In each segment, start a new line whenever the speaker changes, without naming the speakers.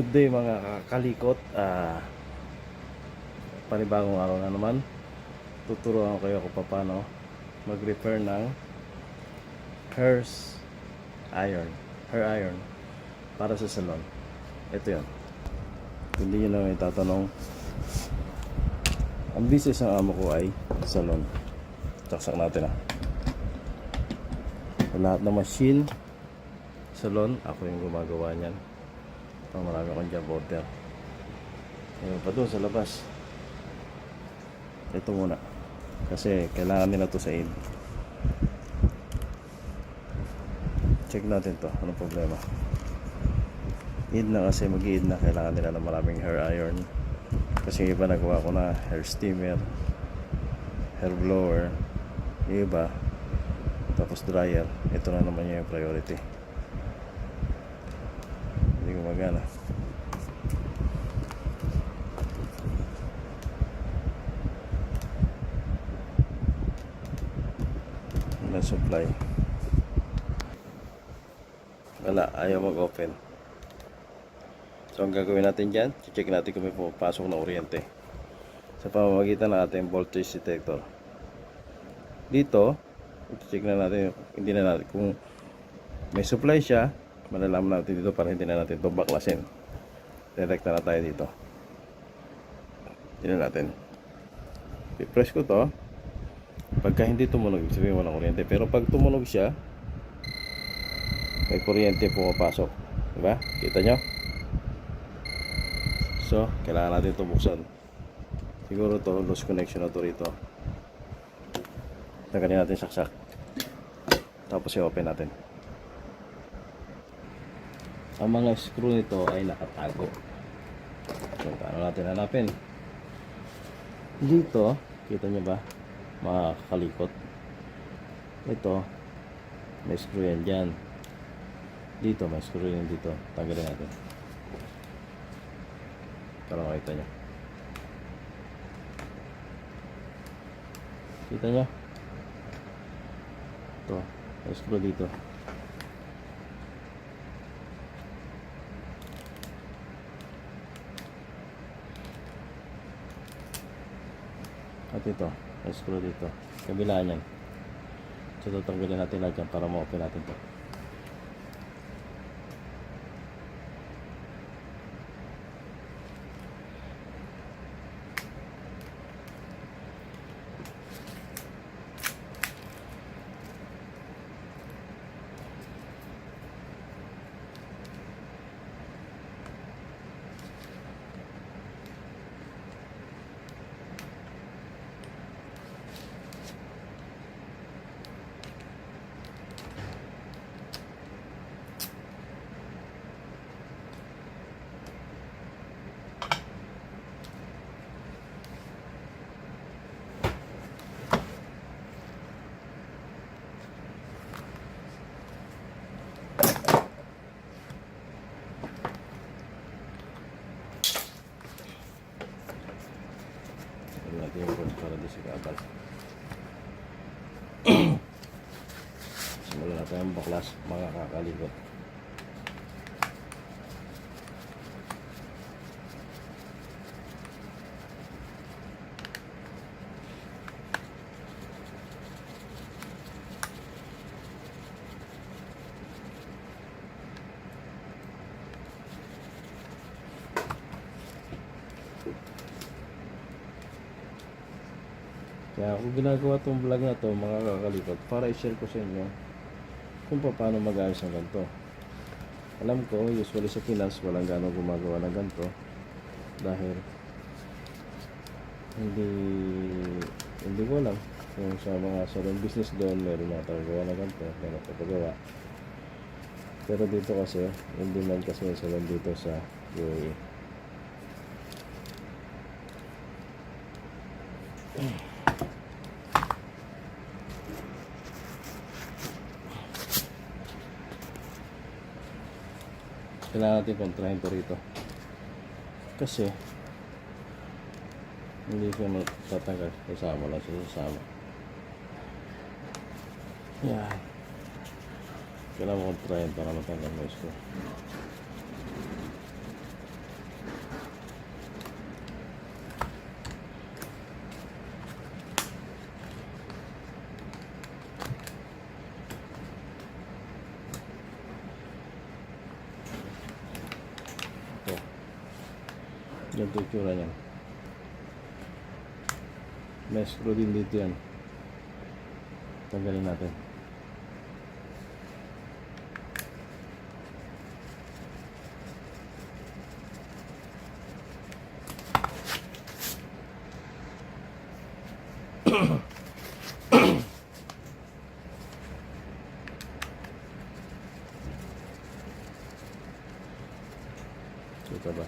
Good day mga kalikot. Ah, panibagong araw na naman. Tuturuan ko kayo kung paano mag-repair ng hairs iron. Hair iron para sa salon. Ito yun. Hindi nyo lang itatanong. Ang business ng amo ko ay salon. Saksak natin ah. Lahat ng machine, salon, ako yung gumagawa niyan. Pang marami akong job order. Ayun pa doon sa labas. Ito muna. Kasi kailangan nila to sa aid. Check natin to. Anong problema? Aid na kasi mag aid na. Kailangan nila ng maraming hair iron. Kasi iba nagawa ko na hair steamer, hair blower, iba, tapos dryer. Ito na naman yung priority. Gumagana. na supply. Wala ayaw mag-open. So ang gagawin natin dyan check natin kung may pumapasok na kuryente sa pamamagitan ng ating voltage detector. Dito check na natin hindi na natin kung may supply siya malalaman natin dito para hindi na natin ito baklasin direct na tayo dito. Tignan natin. I-press ko to. Pagka hindi tumunog ibig sabihin walang kuryente. Pero pag tumunog siya may kuryente pumapasok. Diba? Kita nyo? So kailangan natin ito buksan. Siguro to loose connection na to rito. Tanggalin natin saksak. Tapos i-open natin ang mga screw nito ay nakatago. So paano natin hanapin? Dito kita nyo ba? Mga kalikot. Ito may screw yan dyan. Dito may screw yan dito. Tanggalin natin. Para makita nyo. Kita nyo? Ito may screw dito at ito screw dito. Kabila niyan. So tatanggalin natin lahat yan para ma-open natin to Tignan natin yung di sigabal simulan natin ang baklas mga kakalikot Kaya ako ginagawa itong vlog na to mga kakalikot para i-share ko sa inyo kung paano mag-ayos ng ganito. Alam ko, usually sa Pinas walang gano'ng gumagawa ng ganito dahil hindi hindi ko alam kung sa mga salon business doon meron mga tagagawa na ganito, meron papagawa. Pero dito kasi, hindi man kasi salon dito sa UAE. Kailangan natin kontrahin to rito. Kasi hindi siya matatanggal. Kasama lang siya sasama. Yan. Kailangan kontrahin para matanggal mo screw ganito yung tsura niyan. May screw din dito yan. Tanggalin natin. Kita ba?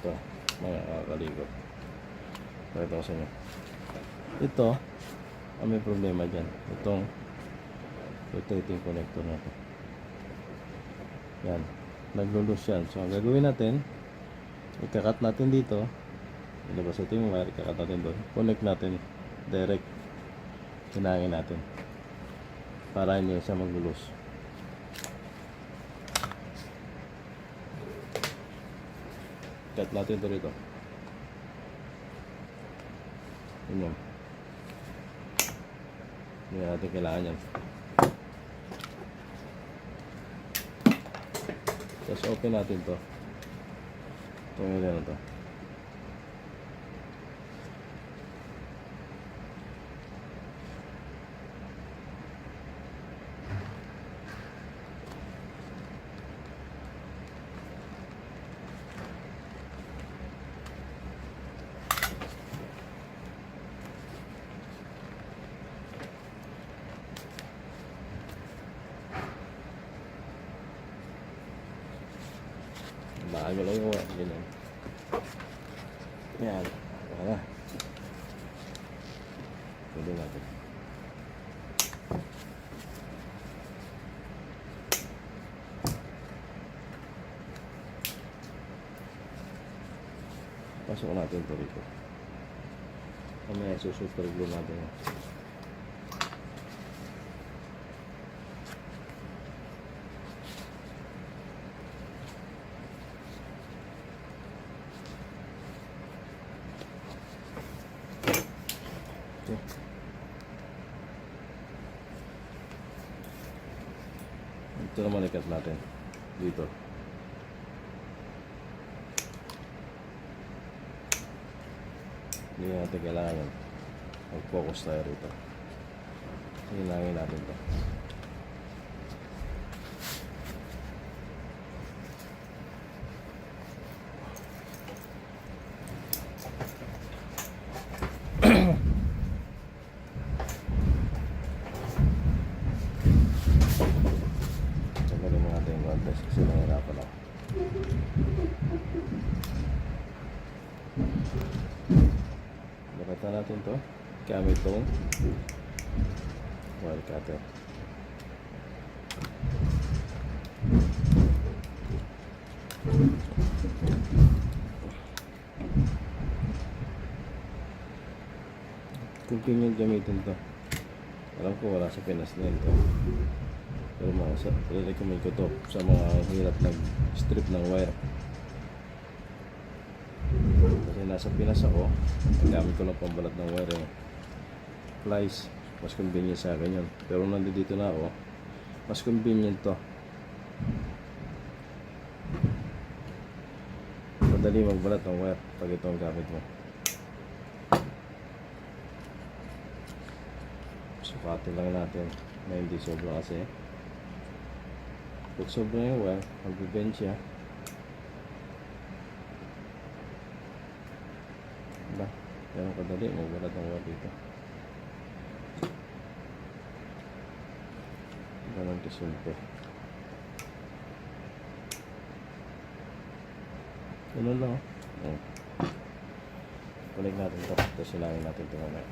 Ito, mga kakalikot. Pakita ko sa inyo. Ito, ang may problema dyan. Itong rotating connector na to. Yan. Naglulus yan. So, ang gagawin natin, ikakat natin dito. Ilabas ito yung wire, ikakat natin doon. Connect natin direct. Hinangin natin. Para hindi siya maglulus. Cut natin ito rito. Yun yun. Hindi natin kailangan yan. Tapos open natin to. Itong area na to. Bago lang yung wire. Ganyan. Yan. Wala. Pwede natin. Pasok natin ito rito. Mamaya susuper glue natin. Ito naman ikat natin. Dito. Hindi natin kailangan. Mag-focus tayo rito. Hinangin natin to. Tagalin mo natin yung contest kasi nahirapan ako. Bakita natin to gamit tong wire cutter. Convenient gamitin to. Alam ko wala sa Pinas na ito. Pero mga sa, recommend ko to sa mga hirap nag-strip ng wire. Kasi nasa Pinas ako, ang gamit ko lang pambalat ng wire yung plies. Mas convenient sa akin yun. Pero nandito na ako, mas convenient to. Madali magbalat ng wire pag ito ang gamit mo. Sukatin lang natin na hindi sobra kasi. Pag sobra yung wire, magbibend siya. Diba? Ganun kadali, magbalat ng wire dito. Ganun kasimple. Ganun lang. Oh. Kulig natin ito. Tapos silangin natin ito mamaya.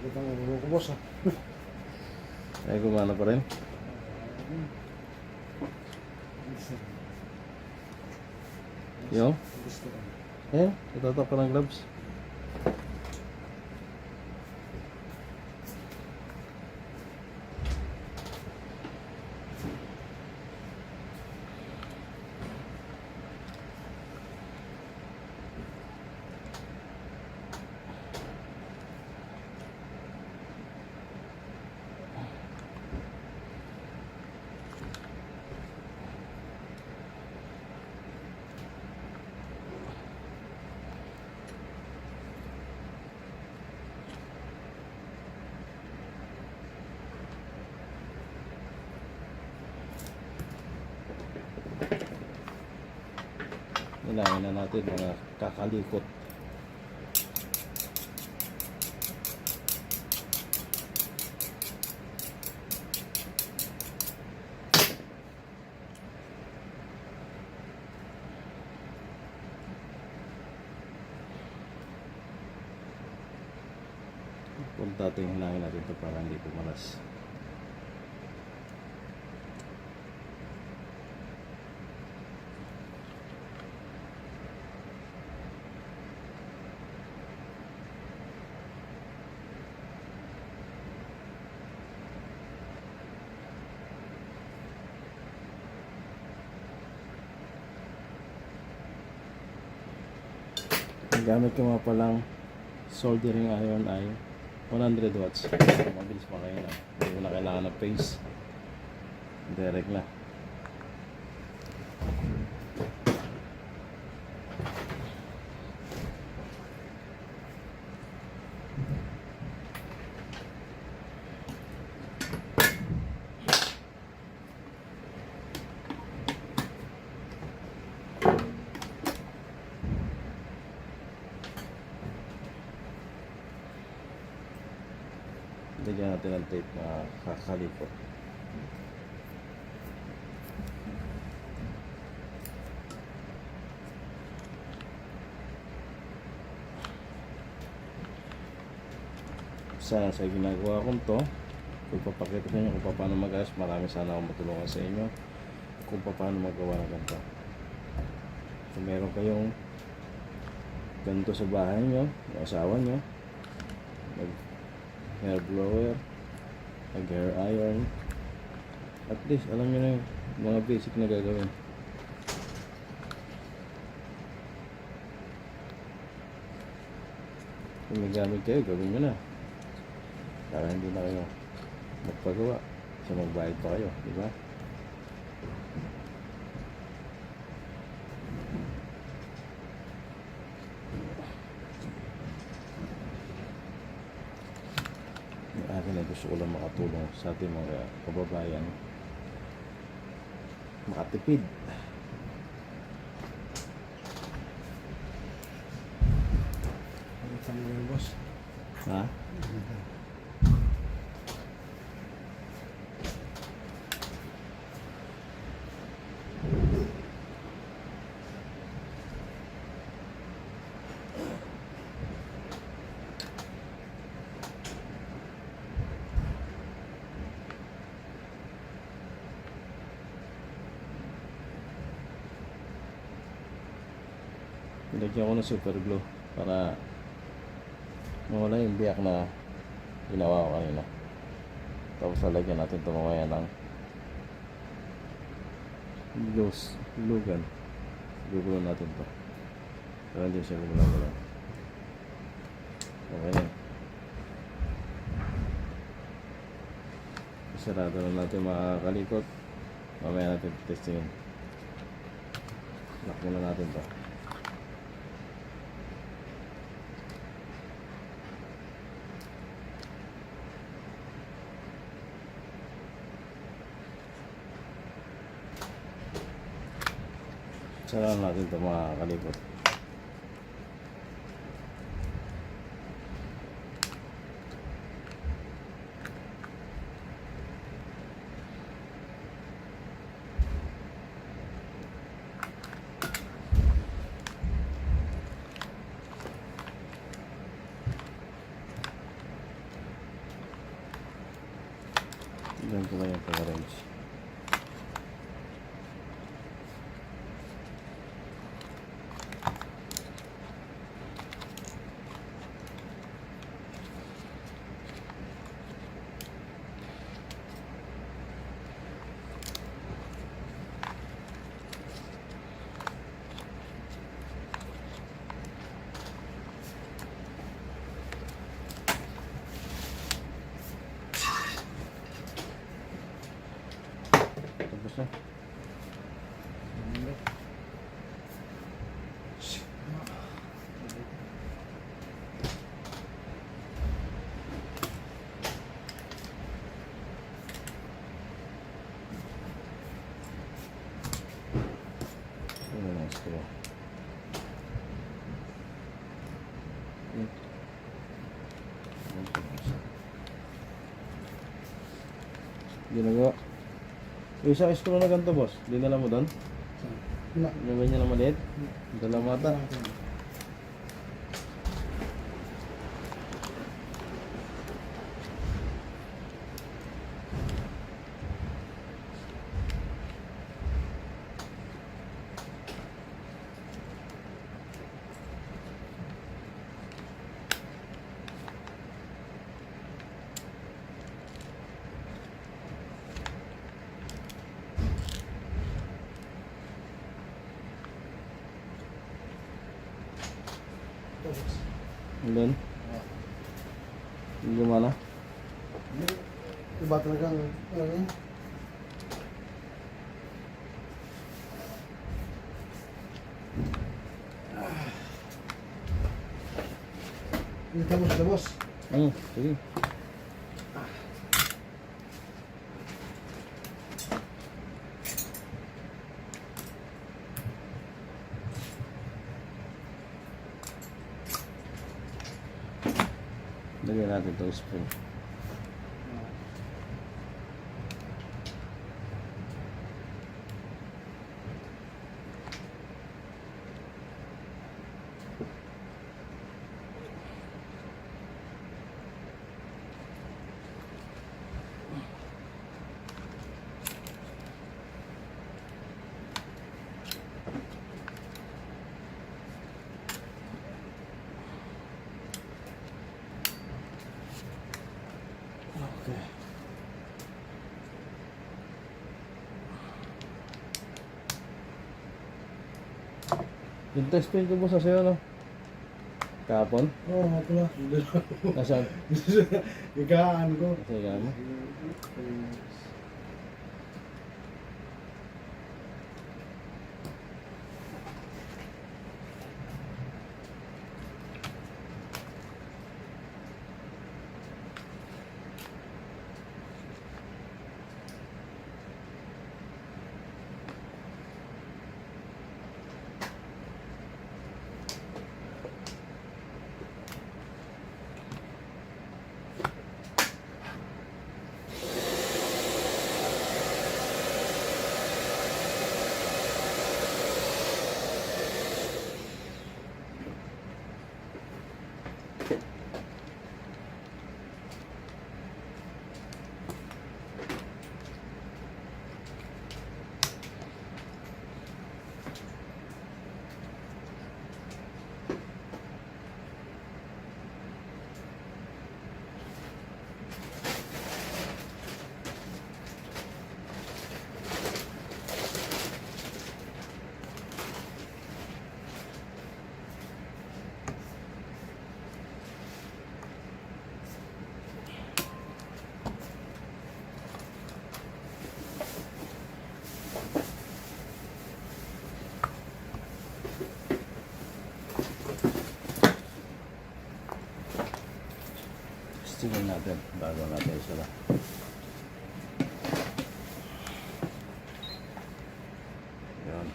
Sakit ang ulo ko, boss. ah.
Ay, gumana pa rin. Yo,
ko.
eh, itatak ka ng gloves. Ilangin na natin mga kakalikot. Kung natin hilangin natin ito para hindi pumalas. Gamit ko nga palang soldering iron ay 100 watts. Mabilis pa kayo na. Hindi mo na kailangan ng pace. Direct na. Lagyan natin ng tape na kakalikot. Sana sa ginagawa kong to, kung papakita sa inyo kung paano mag-ayos, marami sana akong matulungan sa inyo kung paano magawa ng ganito. Kung meron kayong ganito sa bahay nyo, asawa nyo, mag hair blower, nag hair iron. At least, alam nyo na yung mga basic na gagawin. Kung may gamit kayo, gawin nyo na. Para hindi na kayo magpagawa. So magbayad pa kayo, di ba? Yung akin ay gusto ko lang makatulong sa ating mga kababayan makatipid.
Boss.
Ha? Nilagyan ko ng super glue para mawala yung biyak na ginawa ko kanina. Tapos lalagyan natin ito mamaya ng glue gun. Gugulo natin to. Para hindi siya gumalaw Okay na. Sarado na natin mga. Mamaya natin testingin. Lock muna natin to. Sarado natin to mga kalikot. Ginagawa. Yung isang screw na ganito, boss. Dinala mo doon?
Wala.
Yung ganyan na maliit? Dala mo
Tapos, tapos.
Ano? Sige. Lagyan natin itong spring. Yung test pain ko po sa sa'yo, no? Kahapon?
Oo, nga pala.
Nasaan?
Ikaan ko.
Sa higa mo? Tingnan natin bago natin sila. Yan.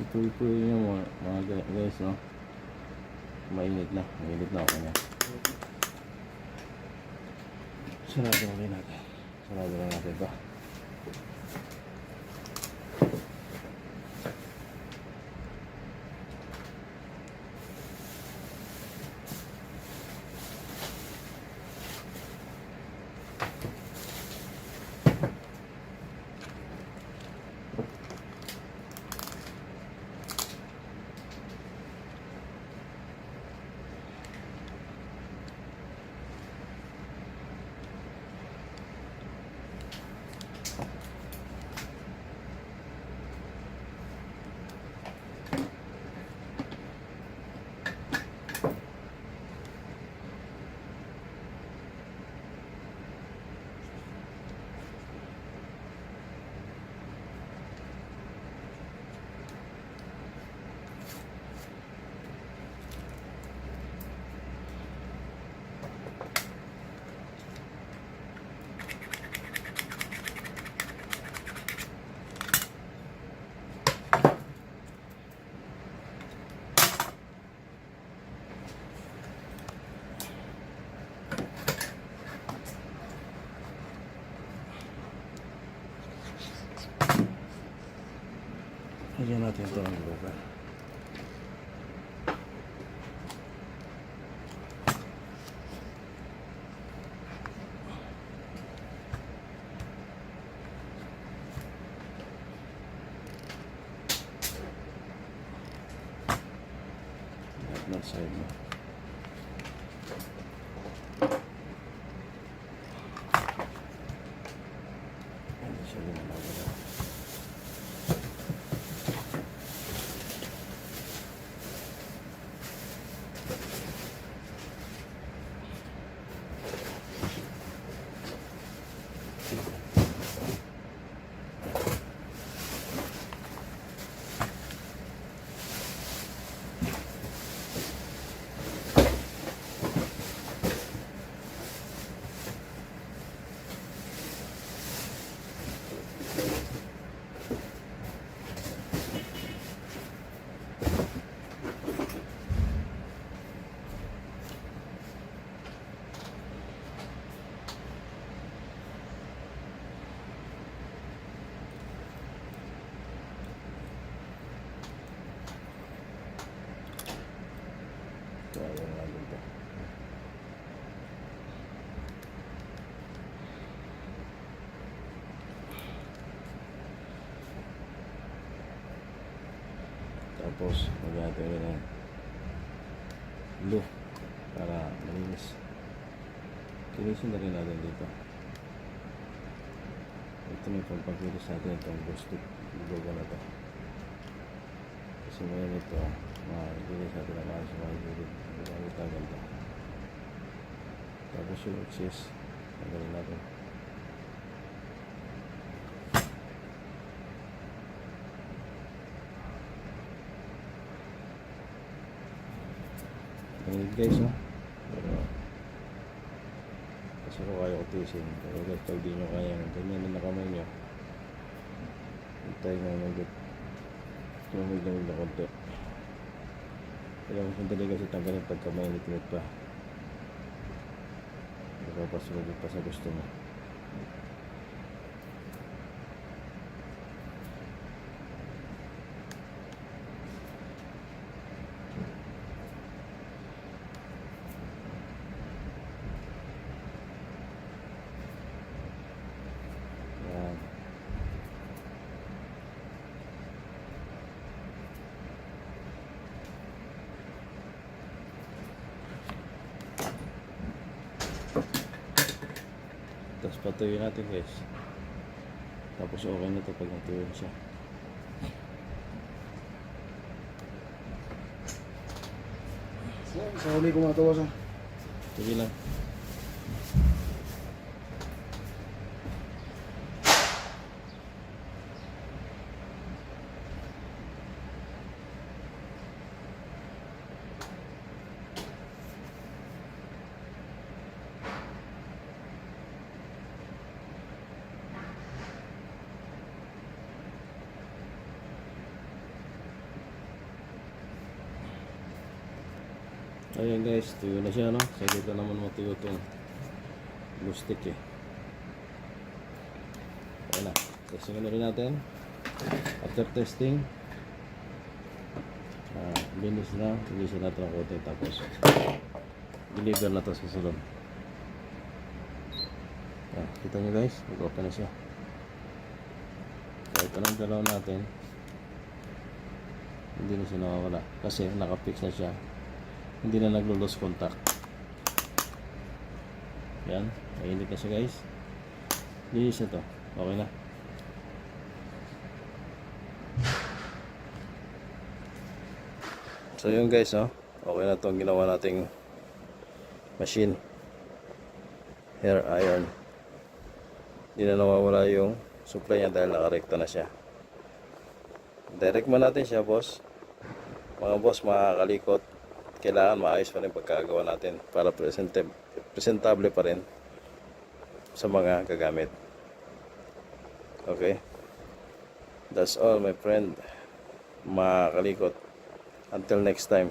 Ipuy-puy niyo mga, mga gu- guys, no? Mainit na. Mainit na ako niya. Sarado na rin natin. Sarado na natin ito. Lagyan natin ito ng lugar. Ng side mo. Hindi siya gumagalaw. Kaya yung ano ba? Tapos, magagawa rin ng glue para malinis. Kinisin na rin natin dito. Ito may pagpagilis natin itong boosted logo na to. Kasi ngayon ito, makikilis natin ang mga sa mga gilid. Hindi na ito ganda. Tapos yung access, magaling natin. Ganyan guys, no? Pero, kasi ko kaya utisin. Pero guys, pag di nyo kaya, ganyan na nakamay nyo. Hintay nga ng gut. Tumamig-lamig na konti. Kaya kung sandali kasi tanggalin pagka mainit-init pa. Baka pa sa gusto mo. Yan. Tapos patuyuin natin guys. Tapos okay na ito pag natuyo na siya.
Sa, huli ko matawa sa.
Sige lang. Ayan guys, tuyo na siya no. Saglit na naman matuyo itong glue stick eh. Ayan na. Testing na rin natin. After testing, ah, linis na. Linisin natin ang konti tapos deliver na to sa salon. Ah, kita nyo guys, mag-open na siya. Kahit anong galaw natin, hindi na siya nawawala. Kasi nakapix na siya. Hindi na naglo-lose contact. Yan, mainit na siya guys. Linis na to. Okay na. So yun guys, no? Okay na itong ginawa nating machine. Hair iron. Hindi na nawawala yung supply niya dahil nakarekta na siya. Direct man natin siya, boss. Mga boss, makakalikot. Kailangan maayos pa rin pagkagawa natin para presentable, pa rin sa mga gagamit. Okay? That's all, my friend. Makakalikot. Until next time.